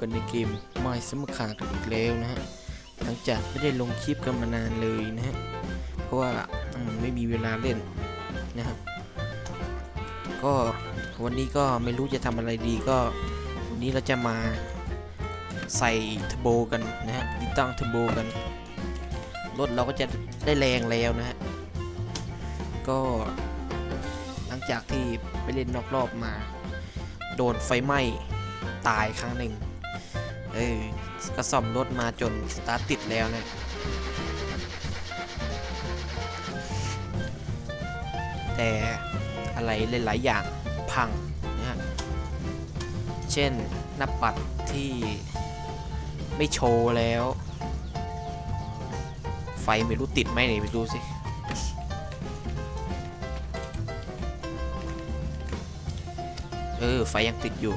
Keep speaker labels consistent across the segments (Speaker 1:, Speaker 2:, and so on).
Speaker 1: กันในเกมไม่สมคากันอีกแล้วนะฮะ หลังจากไม่ได้ลงคลิปกันมานานเลยนะฮะ เพราะว่าไม่มีเวลาเล่นนะครับ ก็วันนี้ก็ไม่รู้จะทำอะไรดีก็ วันนี้เราจะมาใส่เทอร์โบกันนะฮะติดตั้งเทอร์โบกัน รถเราก็จะได้แรงแล้วนะฮะ ก็หลังจากที่ไปเล่นนอกรอบมา โดนไฟไหม้ตายครั้งหนึ่ง เออก็ซ่อมรถมาจนสตาร์ทติดแล้วเนะแต่อะไรหลายๆอย่างพังนะฮะเช่นหน้าปัดที่ไม่โชว์แล้ว ไฟไม่รู้ติดไหมเนี่ยไปดูสิเออไฟยังติดอยู่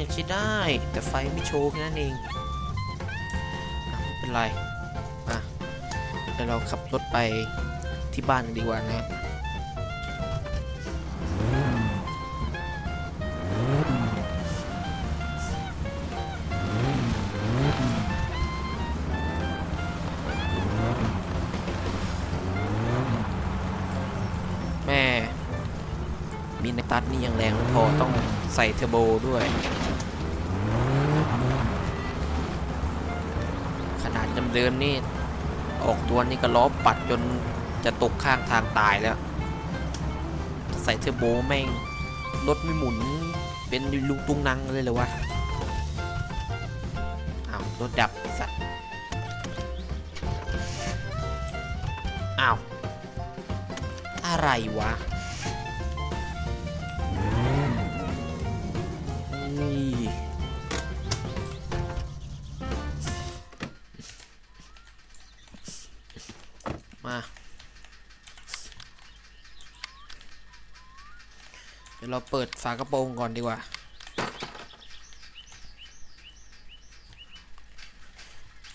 Speaker 1: ยังใช้ได้ แต่ไฟไม่โชว์แค่นั้นเองไม่เป็นไร อะเดี๋ยวเราขับรถไปที่บ้านกันดีกว่านะครับ มีในตัดนี่ยังแรงไม่พอต้องใส่เทอร์โบด้วย ขนาดเดิมๆนี่ ออกตัวนี่ก็ล้อปัดจนจะตกข้างทางตายแล้ว ใส่เทอร์โบแม่งรถไม่หมุนเป็นลุงตุงนังเลยเหรอวะอ้าวรถดับสัตว์อ้าว อะไรวะ เดี๋ยวเราเปิดฝากระโปรงก่อนดีกว่า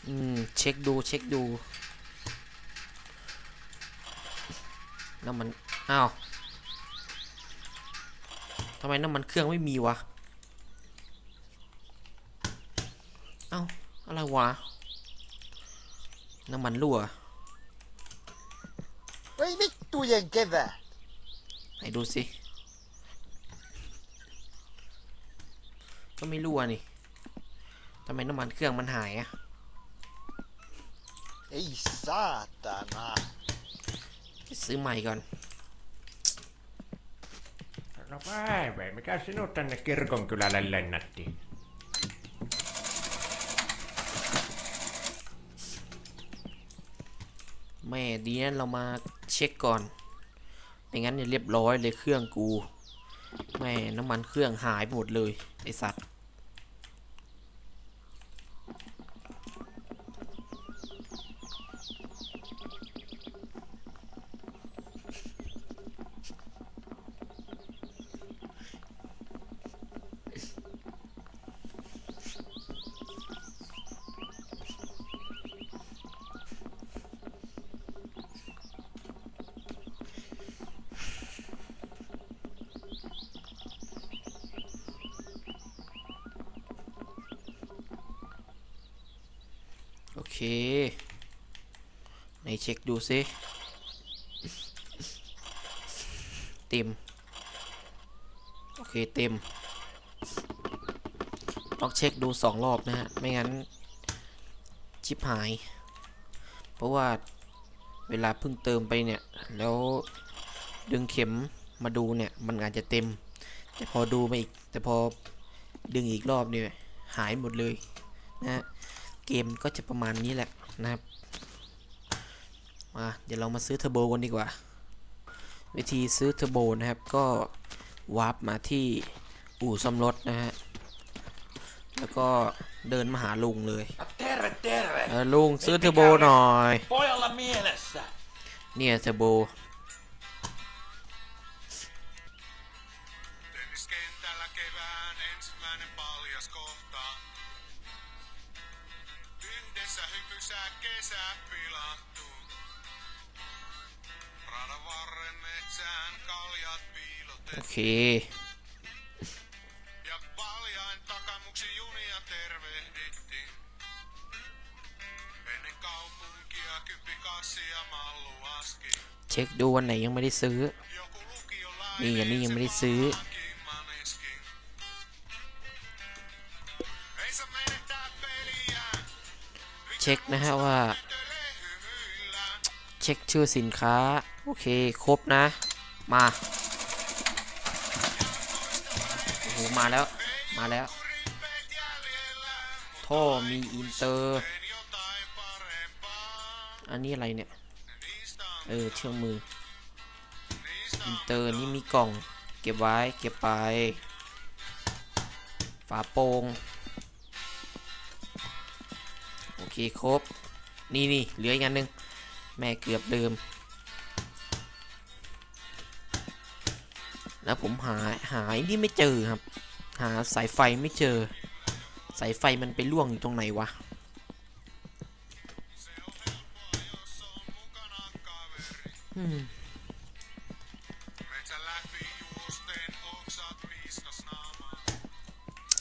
Speaker 1: อืม เช็คดูเช็คดูน้ำมัน อ้าวทำไมน้ำมันเครื่องไม่มีวะ เอ้า อะไรวะ น้ำมันรั่ว
Speaker 2: Vad i vittu jänkevää?
Speaker 1: ไหนดูสิ ก็ไม่รั่วนี่ทำไมน้ำมันเครื่องมันหายอะ
Speaker 2: Ei saatana.
Speaker 1: ไปซื้อใหม่ก่อน
Speaker 3: No päivä, mikä sinut tänne kirkon kylälle lennätti?
Speaker 1: แม่ดีนั้นเรามาเช็คก่อนไม่งั้นเนี่ยเรียบร้อยเลยเครื่องกู แม่น้ำมันเครื่องหายไปหมดเลยไอสัตว์ โอเคไหนเช็คดูซิเต็ม โอเคเต็ม ต้องเช็คดูสองรอบนะฮะ ไม่งั้น ชิปหาย เพราะว่าเวลาเพิ่งเติมไปเนี่ย แล้วดึงเข็มมาดูเนี่ย มันอาจจะเต็ม แต่พอดูมาอีก แต่พอดึงอีกรอบเนี่ย หายหมดเลยนะฮะ เกมก็จะประมาณนี้แหละนะครับมาเดี๋ยวเรามาซื้อเทอร์โบกันดีกว่า วิธีซื้อเทอร์โบนะครับ ก็วาร์ปมาที่อู่ซ่อมรถนะฮะแล้วก็เดินมาหาลุงเลยลุงซื้อเทอร์โบหน่อยเนี่ยเทอร์โบ เช็คดูวันไหนยังไม่ได้ซื้อ นี่อย่างนี้ยังไม่ได้ซื้อเช็คนะฮะว่า เช็คชื่อสินค้า โอเค ครบนะ มา หมาแล้ว มาแล้วท่อมีอินเตอร์ อันนี้อะไรเนี่ย เออเครื่องมือ อินเตอร์นี่มีกล่อง เก็บไว้ เก็บไป ฝาโปร่งโอเคครบ นี่นี่เหลืออีกอันหนึงแม่เกือบเดิม แล้วผมหาหาไอ้นี่ไม่เจอครับ หาสายไฟไม่เจอ สายไฟมันไปล่วงอยู่ตรงไหนวะ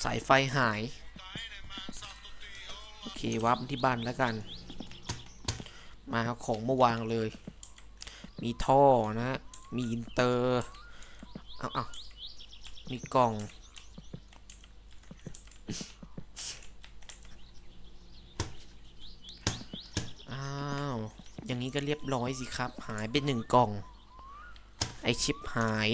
Speaker 1: สายไฟหาย โอเควับที่บ้านแล้วกัน มาเอาของมาวางเลย มีท่อนะ มีอินเตอร์ เอาเอามีกล่อง อ้าว อย่างนี้ก็เรียบร้อยสิครับ หายไปหนึ่งกล่อง ไอชิปหาย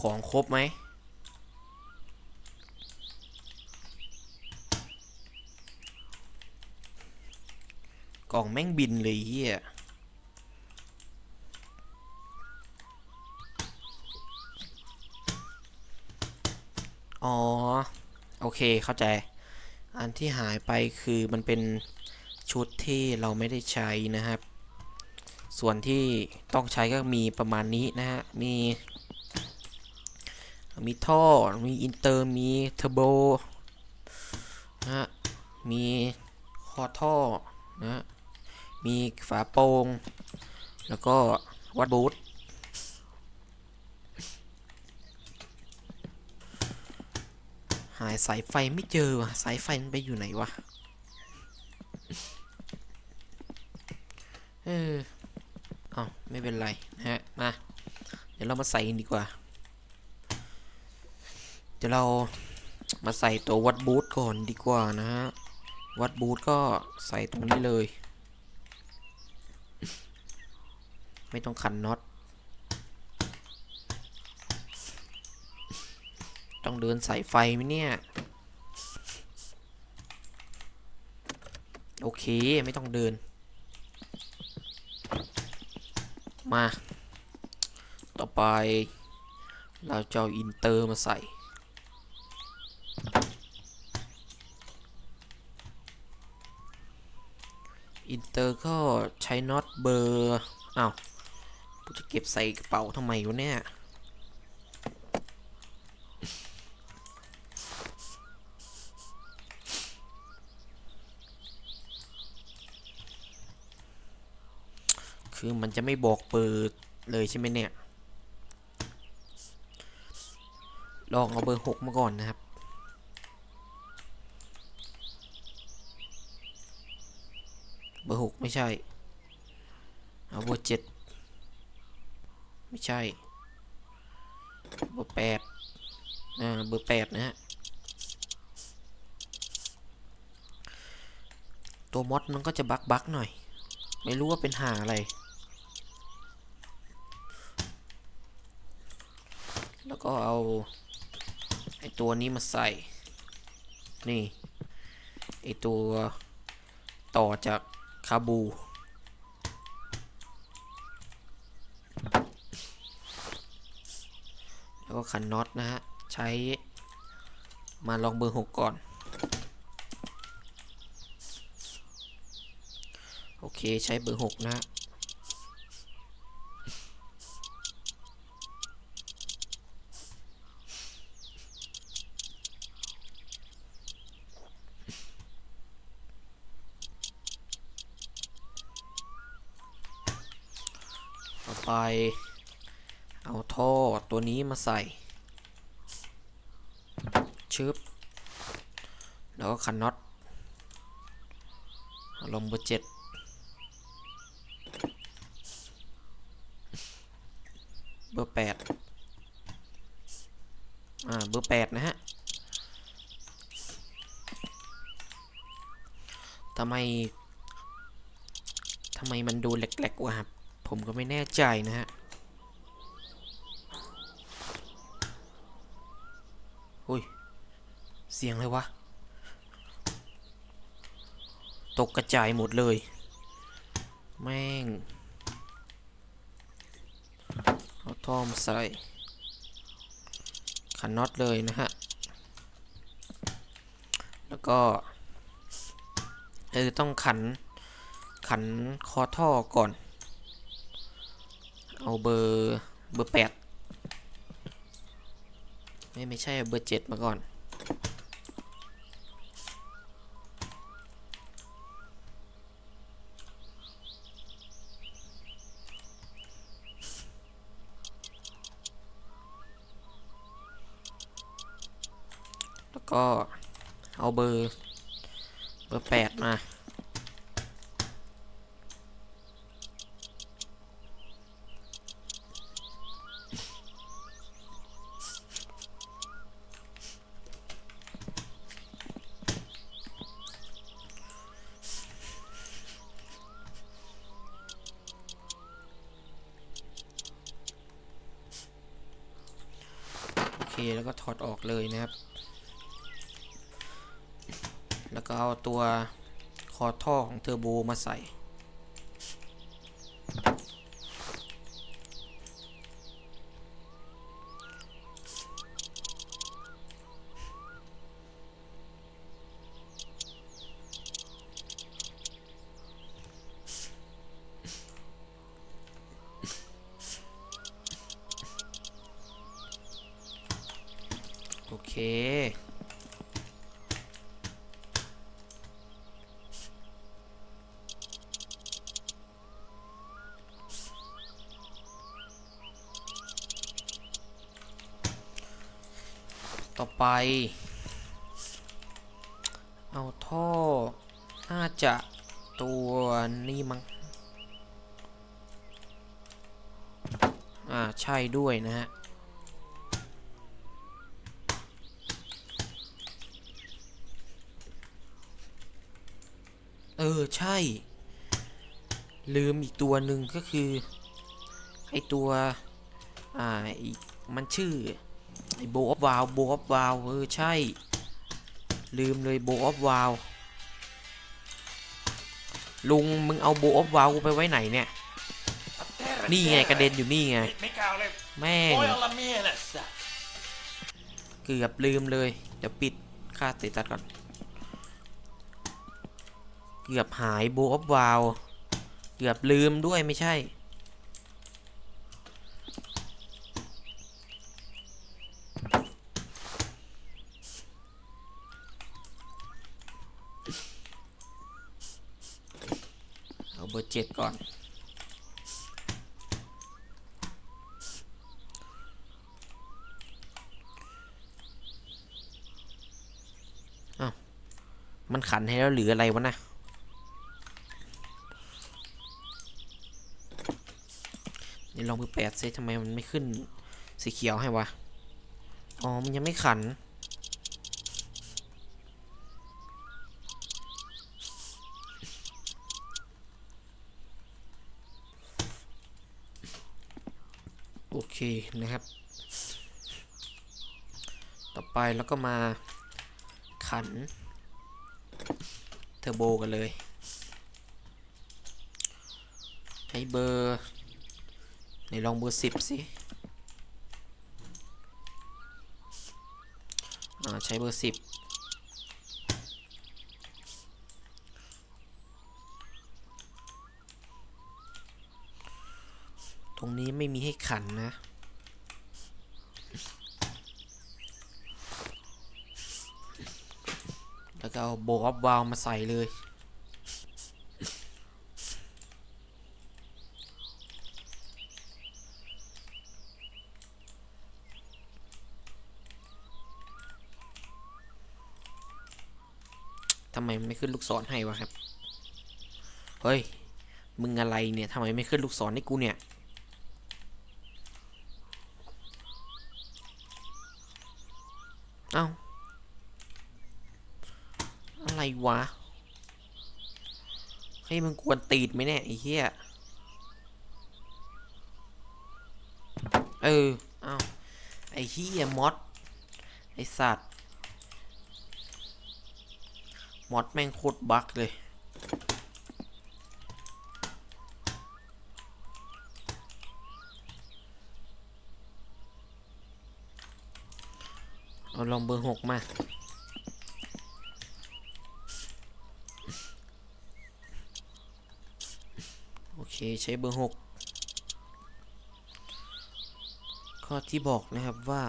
Speaker 1: ของครบไหมกล่องแม่งบินเลยเฮียอ๋อ โอเคเข้าใจ อันที่หายไปคือมันเป็นชุดที่เราไม่ได้ใช้นะครับ ส่วนที่ต้องใช้ก็มีประมาณนี้นะฮะ มี มีท่อ มีอินเตอร์ มีเทอร์โบนะฮะมีคอท่อนะฮะมีฝาโปร่ง แล้วก็วัดบูทหายสายไฟไม่เจอว่ะสายไฟมันไปอยู่ไหนวะ เออ เอาไม่เป็นไรนะฮะ มา เดี๋ยวเรามาใส่กันดีกว่า เดี๋ยวเรามาใส่ตัววัดบูทก่อนดีกว่านะฮะ วัดบูทก็ใส่ตรงนี้เลย ไม่ต้องขันน็อต ต้องเดินสายไฟไหมเนี่ย โอเคไม่ต้องเดิน มา ต่อไปเราจะเอาอินเตอร์มาใส่ อินเตอร์ก็ใช้น็อตเบอร์อ้าวกูจะเก็บใส่กระเป๋าทำไมวะเนี่ยคือมันจะไม่บอกเบอร์เลยใช่ไหมเนี่ย ลองเอาเบอร์หกมาก่อนนะครับ เบอร์หก ไม่ใช่เอาเบอร์เจ็ดไม่ใช่ เบอร์แปดอ่า เบอร์แปดนะฮะ ตัวมอดมันก็จะบักบักหน่อย ไม่รู้ว่าเป็นหาอะไร แล้วก็เอา ไอตัวนี้มาใส่ นี่ ไอตัวต่อจาก คาบู แล้วก็ขันน็อตนะฮะ ใช้มาลองเบอร์หกก่อน โอเคใช้เบอร์หกนะฮะ ต่อไป เอาท่อตัวนี้มาใส่ ชึบ แล้วก็ขันน็อตลงเบอร์เจ็ดเบอร์แปดอ่า เบอร์แปดนะฮะทำไมทำไมมันดูแหลกๆวะครับ ผมก็ไม่แน่ใจนะฮะอุ้ย เสียงเลยวะ ตกกระจายหมดเลย แม่ง เอาท่อมใส่ขันน็อตเลยนะฮะ แล้วก็ เออ ต้องขันขันคอท่อก่อน เอาเบอร์เบอร์แปดไม่ไม่ใช่เบอร์เจ็ดมาก่อน แล้วก็เอาเบอร์เบอร์แปดมา แล้วก็ถอดออกเลยนะครับ แล้วก็เอาตัวคอท่อของเทอร์โบมาใส่ โอเค ต่อ ไป เอาท่อ น่าจะตัวนี้มั้ง อ่า ใช่ด้วยนะฮะ เออ ใช่ ลืมอีกตัวหนึ่งก็คือ ไอตัว อ่า มันชื่อ ไอโบออฟวาวโบออฟวาวเออใช่ ลืมเลยโบออฟวาวลุงมึงเอาโบออฟวาวกูไปไว้ไหนเนี่ย นี่ไงกระเด็นอยู่นี่ไง แม่ง เกือบลืมเลย เดี๋ยวปิดค่าติดตัดก่อน เกือบหายโบออฟวาวเกือบลืมด้วยไม่ใช่ เอาเบอร์เจ็ดก่อน มัน ขันให้แล้วหรืออะไรวะนะนี่ลองเบอแปดซิทำไมมันไม่ขึ้นสีเขียวให้วะ อ๋อ มันยังไม่ขัน โอเคนะครับ ต่อไปแล้วก็มาขัน เทอร์โบกันเลยใช้เบอร์ในลองเบอร์สิบสิใช้เบอร์สิบตรงนี้ไม่มีให้ขันนะ จะเอาโบว์วาวมาใส่เลย ทำไมไม่ขึ้นลูกศรให้วะครับ เฮ้ย มึงอะไรเนี่ยทำไมไม่ขึ้นลูกศรให้กูเนี่ย อะไรวะเฮ้ยมึงกวนตีดไหมเนี่ยไอ้เหี้ยเออเอ้าไอ้เหี้ยมอดไอ้สัตว์มอดแม่งโคตรบั๊กเลยเอาลองเบอร์หกมา โอเค ใช้เบอร์หกข้อที่บอกนะครับว่า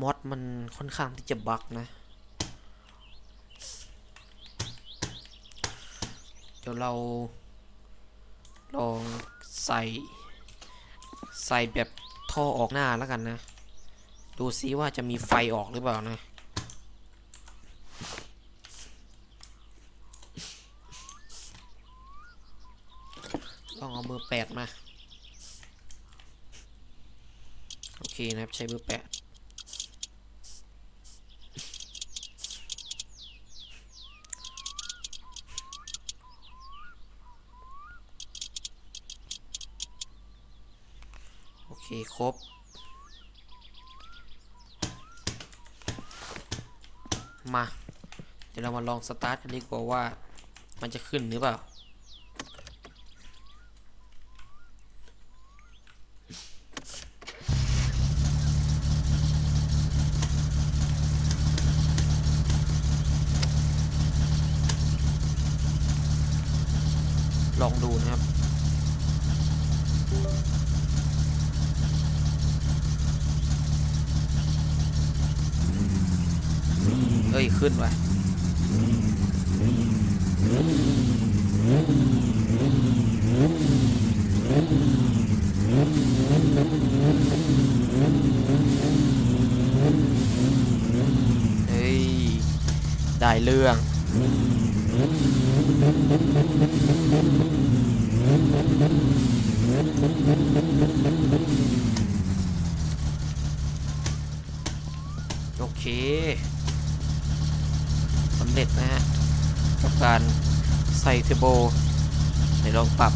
Speaker 1: มอดมันค่อนข้างที่จะบักนะเดี๋ยวเราลองใส่ ใส่แบบท่อออกหน้าแล้วกันนะ ดูซิว่าจะมีไฟออกหรือเปล่านะ ลองเอาเบอร์ แปดมา โอเคนะครับ ใช้เบอร์แปดโอเค ครบ มา เดี๋ยวเรามาลองสตาร์ทกันดีกว่าว่า มันจะขึ้นหรือเปล่า ลองดูนะครับ เอ้ย ขึ้นว่ะเฮ้ย ได้เรื่อง โอเค สำเร็จนะฮะ การใส่เทอร์โบในลองปรับ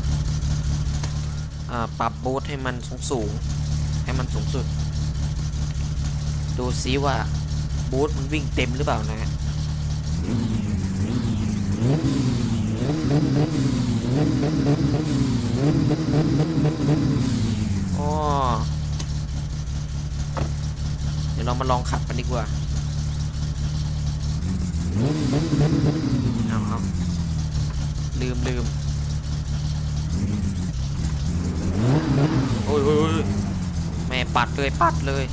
Speaker 1: ปรับบูทให้มันสูงสูงให้มันสูงสุด ดูซิว่าบูทมันวิ่งเต็มหรือเปล่านะฮะอ๋อเดี๋ยวเรามาลองขับกันดีกว่า เอาเอาลืมลืมโอ้ยโอ้ยโอ้ยแม่ปัดเลยปัดเลย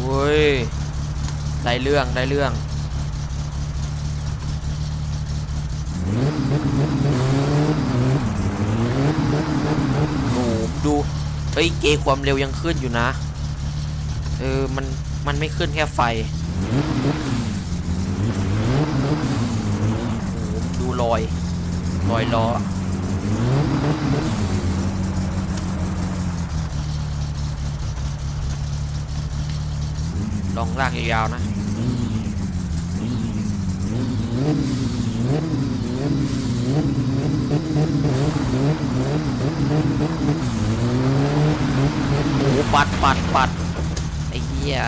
Speaker 1: โว้ย ได้เรื่องได้เรื่องโอ้ดูเฮ้ยเกความเร็วยังขึ้นอยู่นะ เออ มัน มันไม่ขึ้นแค่ไฟ ดูรอยรอยล้อลองลากยาวๆนะ โอ้ปัดปัดปัดไอ้เหี้ย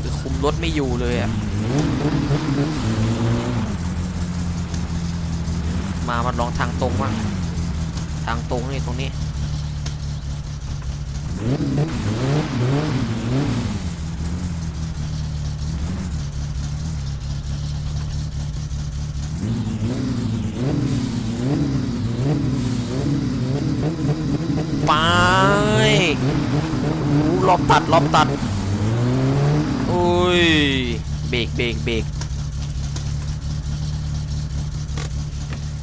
Speaker 1: คือคุมรถไม่อยู่เลยอะมามาลองทางตรงบ้างทางตรงนี่ตรงนี้ ไปโอ้โหรอบตัดรอบตัดโอ้ยเบรกเบรกเบรก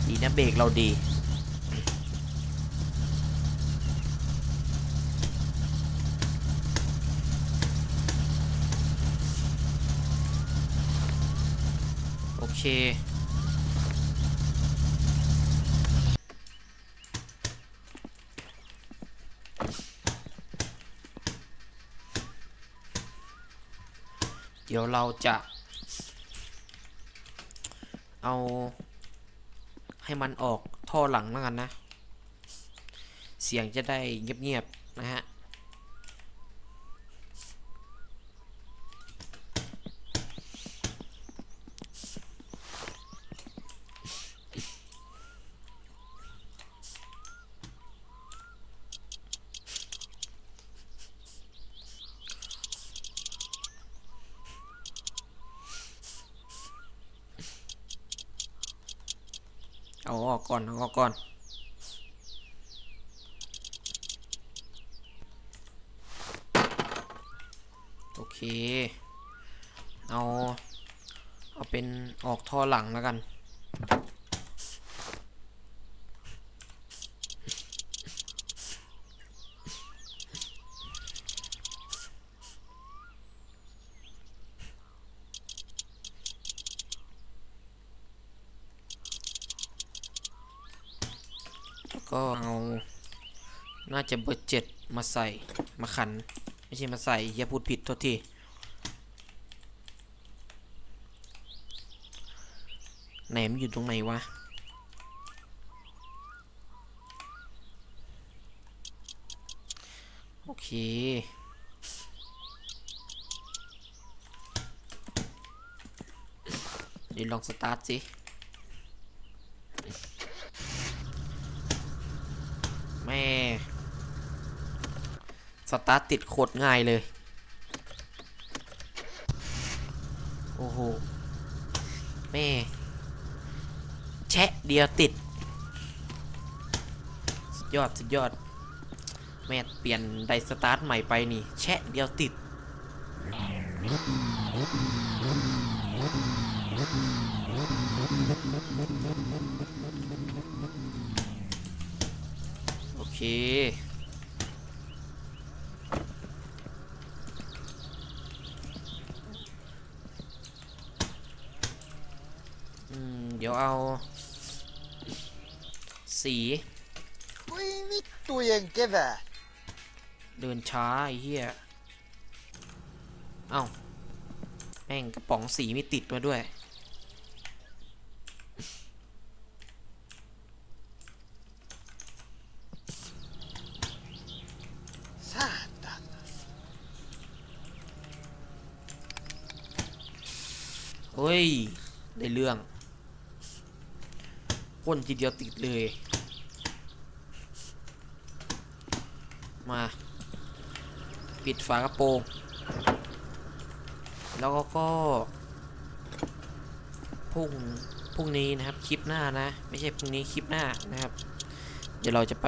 Speaker 1: ดีนะเบรกเราดีโอเค ดี๋ยวเราจะเอาให้มันออกท่อหลังแล้วกันนะ เสียงจะได้เงียบๆนะฮะ เอาออกก่อนเอาออกก่อน โอเค เอา เอาเป็นออกท่อหลังแล้วกัน แล้วก็เอา น่าจะเบอร์เจ็ด มาใส่มาขัน ไม่ใช่มาใส่อย่าพูดผิดโทษทีไหนมันอยู่ตรงไหนวะโอเคเดี๋ยวลองสตาร์ทสิแม่ สตาร์ทติดโคตรง่ายเลย โอ้โห แม่ แชะเดียวติด สุดยอด สุดยอด แม่เปลี่ยนไดสตาร์ทใหม่ไปนี่ แชะเดียวติด โอเค อืม เดี๋ ยวเอา สี
Speaker 2: Voi vittujen kevät.
Speaker 1: เดินช้าไอ้เหี้ยเอ้าแม่งกระป๋องสีไม่ติดมาด้วย
Speaker 2: Saatana.
Speaker 1: เฮ้ย ได้เรื่อง พ่นทีเดียวติดเลย มา ปิดฝากระโปรง แล้วก็ก็พุ่งพรุ่งนี้นะครับคลิปหน้านะ ไม่ใช่พรุ่งนี้คลิปหน้านะครับ เดี๋ยวเราจะไป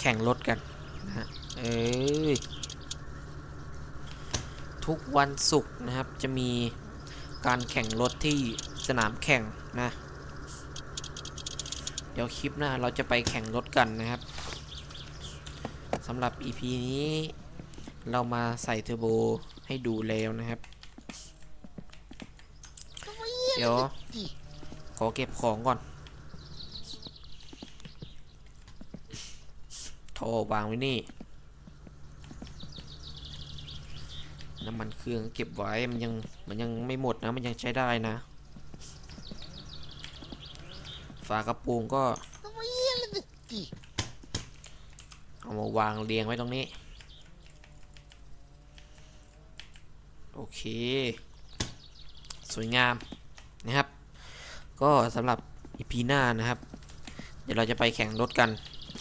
Speaker 1: แข่งรถกันนะฮะเอ้ทุกวันศุกร์นะครับจะมีการแข่งรถที่สนามแข่งนะ เดี๋ยวคลิปหน้าเราจะไปแข่งรถกันนะครับสำหรับ EP นี้ เรามาใส่เทอร์โบให้ดูแล้วนะครับ เดี๋ยว ขอเก็บของก่อนโทรวางไว้นี่ น้ำมันเครื่องเก็บไว้มันยังมันยังไม่หมดนะ มันยังใช้ได้นะ ฝากระโปรงก็
Speaker 2: Voi helvetti.
Speaker 1: เอามาวางเรียงไว้ตรงนี้ โอเค สวยงามนะครับ ก็สำหรับ EP หน้านะครับ เดี๋ยวเราจะไปแข่งรถกัน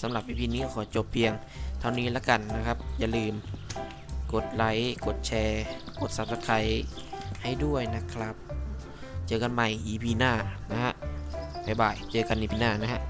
Speaker 1: สำหรับ EP นี้ขอจบเพียงเท่านี้แล้วกันนะครับ อย่าลืมกดไลค์ กดแชร์ กด Subscribe ให้ด้วยนะครับ เจอกันใหม่ EP หน้านะฮะ บ๊ายบาย เจอกันในปีหน้านะฮะ